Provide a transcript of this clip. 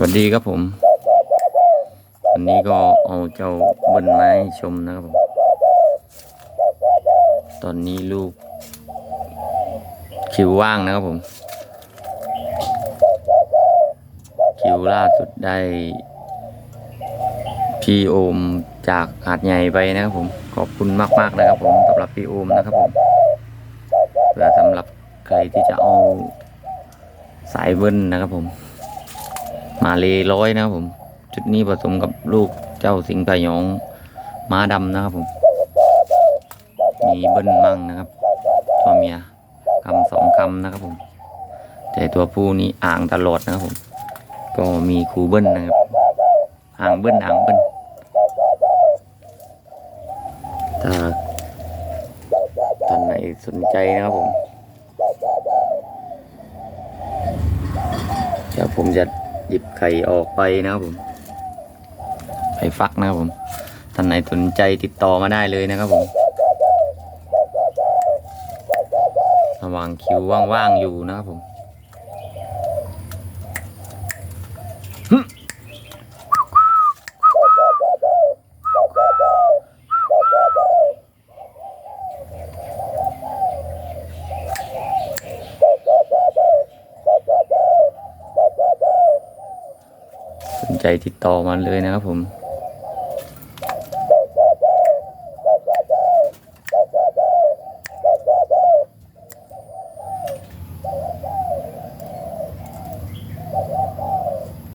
วัสดีครับผมวันนี้ก็เอาเจ้าเบิ้ลไม้ชมนะครับผม ตอนนี้ลูก คิวว่างนะครับผม คิวล่าสุดได้พี่โอมจากหาดใหญ่ไปนะครับผม ขอบคุณมากๆนะครับผมสำหรับพี่โอมนะครับผมเพื่อสำหรับใครที่จะเอาสายเบิ้ลนะครับผม มาเลร้อยนะครับผมจุดนี้ผสมกับลูกเจ้าสิงห์พยองม้าดำนะครับผม มีเบิ้ลมั่งนะครับ ตัวเมียคำสองคำนะครับผม แต่ตัวผู้นี้อ่างตลอดนะครับผม ก็มีครูเบิ้ลนะครับอ่างเบิ้ลอ่างเบิ้ลถ้าท่านไหนสนใจนะครับผมเดี๋ยวผมจะ หยิบไข่ออกไปนะครับผมไข่ฟักนะครับผมท่านไหนสนใจติดต่อมาได้เลยนะครับผมระหว่างคิวว่างๆอยู่นะครับผม นใจติดต่อมาเลยนะครับผม